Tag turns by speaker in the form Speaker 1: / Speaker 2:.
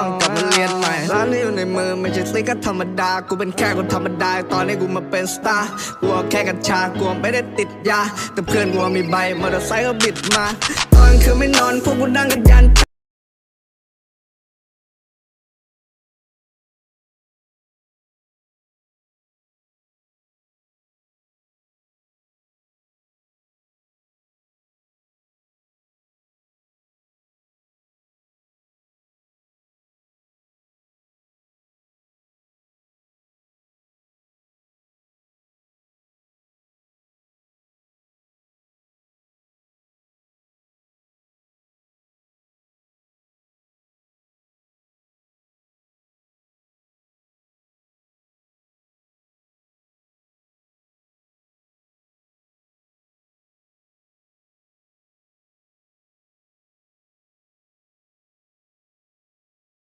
Speaker 1: ต้องกลับมาเรียนใหม่ร้านนี้อยู่ในมือไม่ใช่ซิก็ธรรมดา กูเป็นแค่คนธรรมดา ตอนนี้กูมาเป็นสตาร์กูแค่กัญชา กูไม่ได้ติดยา แต่เพื่อนกูมีใบมอเตอร์ไซค์ก็บิดมา ตอนคืนไม่นอนพวกกูนั่งกันยัน